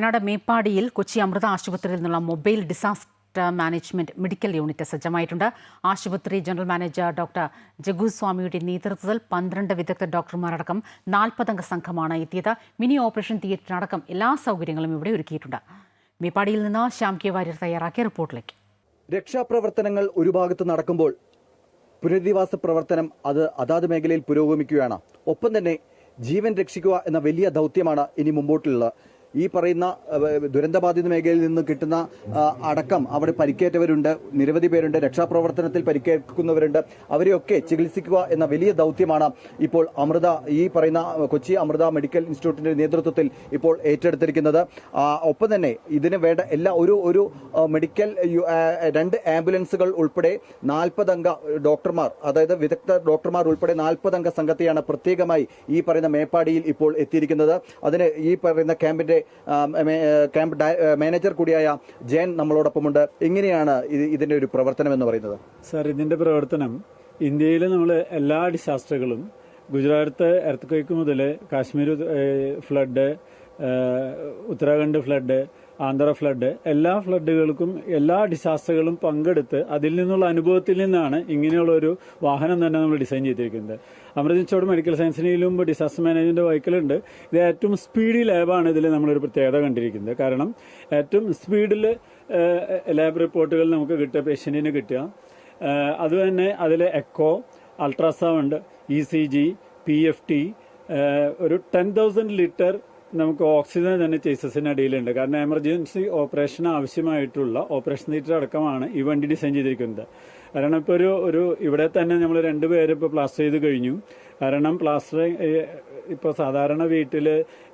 വയനാട് മേപ്പാടിയിൽ കൊച്ചി അമൃത ആശുപത്രിയിൽ നിന്നുള്ള mobile disaster management medical unit സജ്ജമായിട്ടുണ്ട്. ആശുപത്രി ജനറൽ മാനേജർ ഡോക്ടർ ജഗുസ്വാമിയുടെ നേതൃത്വത്തിൽ പന്ത്രണ്ട് വിദഗ്ധ ഡോക്ടർമാരടക്കം നാൽപ്പതംഗ സംഘമാണ് എത്തിയത്. മിനി ഓപ്പറേഷൻ തിയേറ്ററിനടക്കം എല്ലാ സൗകര്യങ്ങളും ഇവിടെ ഒരുക്കിയിട്ടുണ്ട്. മേപ്പാടിയിൽ നിന്ന് ശ്യാം കെ വാര്യർ തയ്യാറാക്കിയ റിപ്പോർട്ടിലേക്ക്. രക്ഷാപ്രവർത്തനങ്ങൾ ഒരു ഭാഗത്ത് നടക്കുമ്പോൾ പുനരധിവാസ പ്രവർത്തനം അത് അതാത് മേഖലയിൽ പുരോഗമിക്കുകയാണ്. ഒപ്പം തന്നെ ജീവൻ രക്ഷിക്കുക എന്ന വലിയ ദൗത്യമാണ് ഇനി മുമ്പോട്ടുള്ളത്. ഈ പറയുന്ന ദുരന്തബാധിത മേഖലയിൽ നിന്ന് കിട്ടുന്ന അടക്കം അവിടെ പരിക്കേറ്റവരുണ്ട് നിരവധി പേരുണ്ട് രക്ഷാപ്രവർത്തനത്തിൽ പരിക്കേൽക്കുന്നവരുണ്ട്. അവരെയൊക്കെ ചികിത്സിക്കുക എന്ന വലിയ ദൗത്യമാണ് ഇപ്പോൾ അമൃത ഈ പറയുന്ന കൊച്ചി അമൃത മെഡിക്കൽ ഇൻസ്റ്റിറ്റ്യൂട്ടിന്റെ നേതൃത്വത്തിൽ ഇപ്പോൾ ഏറ്റെടുത്തിരിക്കുന്നത്. ഒപ്പം തന്നെ ഇതിന് വേണ്ട എല്ലാ ഒരു ഒരു മെഡിക്കൽ രണ്ട് ആംബുലൻസുകൾ ഉൾപ്പെടെ നാൽപ്പതംഗ ഡോക്ടർമാർ അതായത് വിദഗ്ധ ഡോക്ടർമാർ ഉൾപ്പെടെ നാൽപ്പതംഗ സംഘത്തെയാണ് പ്രത്യേകമായി ഈ പറയുന്ന മേപ്പാടിയിൽ ഇപ്പോൾ എത്തിയിരിക്കുന്നത്. അതിന് ഈ പറയുന്ന ക്യാമ്പിന്റെ ക്യാമ്പ് മാനേജർ കൂടിയായ ജയൻ നമ്മളോടൊപ്പമുണ്ട്. എങ്ങനെയാണ് ഇത് ഇതിന്റെ ഒരു പ്രവർത്തനം എന്ന് പറയുന്നത്? സാർ ഇതിന്റെ പ്രവർത്തനം ഇന്ത്യയിൽ നമ്മൾ എല്ലാ ഡിസാസ്റ്ററുകളും ഗുജറാത്ത് എർത്ത് ക്വേക്ക് മുതൽ Kashmir flood Uttarakhand flood Andhra flood എല്ലാ ഫ്ലഡുകൾക്കും എല്ലാ ഡിസാസ്റ്ററുകളും പങ്കെടുത്ത് അതിൽ നിന്നുള്ള അനുഭവത്തിൽ നിന്നാണ് ഇങ്ങനെയുള്ള ഒരു വാഹനം തന്നെ നമ്മൾ ഡിസൈൻ ചെയ്തിരിക്കുന്നത്. അമൃതച്ചോട് മെഡിക്കൽ സയൻസിന് മുമ്പ് ഡിസാസ്റ്റർ മാനേജ്മെന്റ് വൈക്കലുണ്ട്. ഇത് ഏറ്റവും സ്പീഡി ലാബാണ് ഇതിൽ നമ്മളൊരു പ്രത്യേകത കണ്ടിരിക്കുന്നത്. കാരണം ഏറ്റവും സ്പീഡിൽ ലാബ് റിപ്പോർട്ടുകൾ നമുക്ക് കിട്ടുക പേഷ്യന്റിന് കിട്ടുക. അതുതന്നെ അതിൽ echo ultrasound E C G P F T ഒരു ടെൻ തൗസൻഡ് ലിറ്റർ നമുക്ക് ഓക്സിജൻ തന്നെ ചേസസിന് അടിയിലുണ്ട്. കാരണം എമർജൻസി ഓപ്പറേഷൻ ആവശ്യമായിട്ടുള്ള ഓപ്പറേഷൻ തിയേറ്റർ അടക്കമാണ് ഈ വണ്ടി ഡിസൈൻ ചെയ്തിരിക്കുന്നത്. കാരണം ഇപ്പോൾ ഒരു ഒരു ഇവിടെ തന്നെ നമ്മൾ രണ്ടുപേരും ഇപ്പോൾ പ്ലാസ്റ്റർ ചെയ്ത് കഴിഞ്ഞു. കാരണം പ്ലാസ്റ്റർ ഇപ്പോൾ സാധാരണ വീട്ടിൽ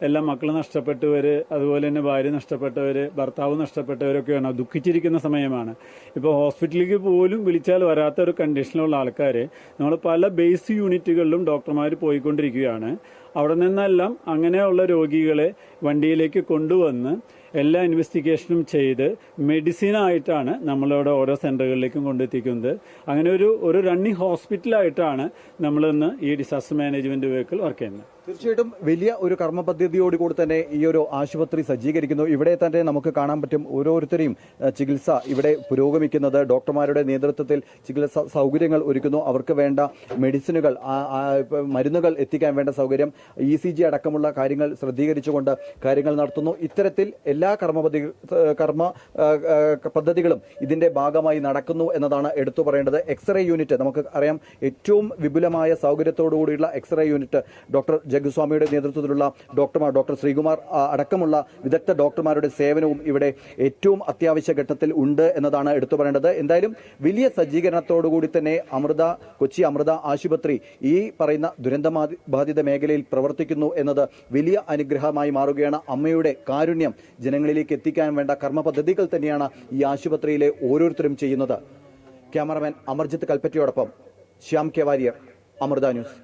എല്ലാ മക്കളും നഷ്ടപ്പെട്ടവർ അതുപോലെ തന്നെ ഭാര്യ നഷ്ടപ്പെട്ടവർ ഭർത്താവ് നഷ്ടപ്പെട്ടവരൊക്കെയാണ് ദുഃഖിച്ചിരിക്കുന്ന സമയമാണ്. ഇപ്പോൾ ഹോസ്പിറ്റലിലേക്ക് പോലും വിളിച്ചാൽ വരാത്ത ഒരു കണ്ടീഷനിലുള്ള ആൾക്കാർ നമ്മൾ പല ബേസ് യൂണിറ്റുകളിലും ഡോക്ടർമാർ പോയിക്കൊണ്ടിരിക്കുകയാണ്. അവിടെ നിന്നെല്ലാം അങ്ങനെയുള്ള രോഗികളെ വണ്ടിയിലേക്ക് കൊണ്ടുവന്ന് എല്ലാ ഇൻവെസ്റ്റിഗേഷനും ചെയ്ത് മെഡിസിനായിട്ടാണ് നമ്മളിവിടെ ഓരോ സെന്ററുകളിലേക്കും കൊണ്ടെത്തിക്കുന്നത്. അങ്ങനെ ഒരു ഒരു റണ്ണിങ് ഹോസ്പിറ്റലായിട്ടാണ് നമ്മളിന്ന് ഈ ഡിസാസ്റ്റർ മാനേജ്മെന്റ് വെഹിക്കിൾ വർക്ക് ചെയ്യുന്നത്. തീർച്ചയായിട്ടും വലിയ ഒരു കർമ്മ പദ്ധതിയോടുകൂടി തന്നെ ഈ ഒരു ആശുപത്രി സജ്ജീകരിക്കുന്നു. ഇവിടെ തന്നെ നമുക്ക് കാണാൻ പറ്റും ഓരോരുത്തരെയും ചികിത്സ ഇവിടെ പുരോഗമിക്കുന്നത്. ഡോക്ടർമാരുടെ നേതൃത്വത്തിൽ ചികിത്സ സൗകര്യങ്ങൾ ഒരുക്കുന്നു. അവർക്ക് വേണ്ട മെഡിസിനുകൾ മരുന്നുകൾ എത്തിക്കാൻ വേണ്ട സൗകര്യം ഇ സി ജി അടക്കമുള്ള കാര്യങ്ങൾ ശ്രദ്ധീകരിച്ചുകൊണ്ട് കാര്യങ്ങൾ നടത്തുന്നു. ഇത്തരത്തിൽ എല്ലാ കർമ്മ കർമ്മ പദ്ധതികളും ഇതിന്റെ ഭാഗമായി നടക്കുന്നു എന്നതാണ് എടുത്തു പറയേണ്ടത്. എക്സ്റേ യൂണിറ്റ് നമുക്ക് അറിയാം ഏറ്റവും വിപുലമായ സൗകര്യത്തോടുകൂടിയുള്ള എക്സ്റേ യൂണിറ്റ് ഡോക്ടർ ജഗുസ്വാമിയുടെ നേതൃത്വത്തിലുള്ള ഡോക്ടർമാർ ഡോക്ടർ ശ്രീകുമാർ അടക്കമുള്ള വിദഗ്ധ ഡോക്ടർമാരുടെ സേവനവും ഇവിടെ ഏറ്റവും അത്യാവശ്യ ഘട്ടത്തിൽ ഉണ്ട് എന്നതാണ് എടുത്തു പറയേണ്ടത്. എന്തായാലും വലിയ സജ്ജീകരണത്തോടുകൂടി തന്നെ അമൃത കൊച്ചി അമൃത ആശുപത്രി ഈ പറയുന്ന ദുരന്ത ബാധിത മേഖലയിൽ പ്രവർത്തിക്കുന്നു എന്നത് വലിയ അനുഗ്രഹമായി മാറുകയാണ്. അമ്മയുടെ കാരുണ്യം ജനങ്ങളിലേക്ക് എത്തിക്കാൻ വേണ്ട കർമ്മ പദ്ധതികൾ തന്നെയാണ് ഈ ആശുപത്രിയിലെ ഓരോരുത്തരും ചെയ്യുന്നത്. ക്യാമറമാൻ അമർജിത്ത് കൽപ്പറ്റയോടൊപ്പം ശ്യാം കെ വാര്യർ അമൃത ന്യൂസ്.